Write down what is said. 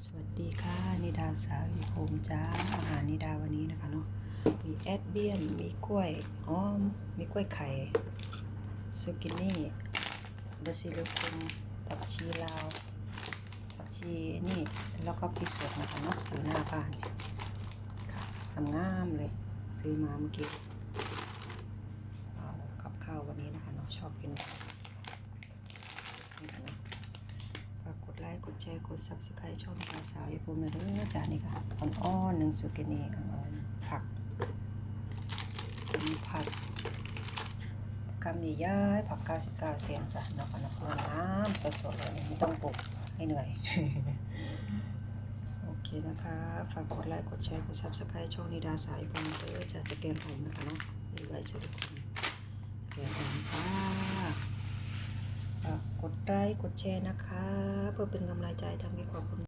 สวัสดีค่ะ นิดาสาวอีโฮมจ้า อาหารนิดาวันนี้นะคะเนาะมีแอดเบียน มีกล้วยอ้อม มีกล้วยไข่ซูกินี่บาซิลิคุมผักชีลาวผักชีนี่แล้วก็พริกสดนะคะเนาะอยู่หน้าบ้านเนี่ยค่ะงามเลย ซื้อมาเมื่อกี้เอากับข้าววันนี้นะคะเนาะชอบกินนี่ค่ะเนาะ ฝา กดแชร์ กด subscribe ช่องภาษาญี่ปุ่นนะเด้อจ้านี่ค่ะอ่อนๆหนึ่งสุกินีอ่อนๆผักมีผักกำใหญ่ๆผัก 99 เซนจ้ะนาะค่ะเนาะงามๆสดๆเลยไม่ต้องปลูกให้เหนื่อย โอเคนะคะ ฝากกดไลค์ กดแชร์ กด subscribe ช่องนิดาสายพงเด้อจ้ะจะแกงหอมนะคะเนาะดีไว้สุดคนแกงหอมจ้า กดไลค์กดแชร์นะคะ เพื่อเป็นกำลังใจทำให้ความ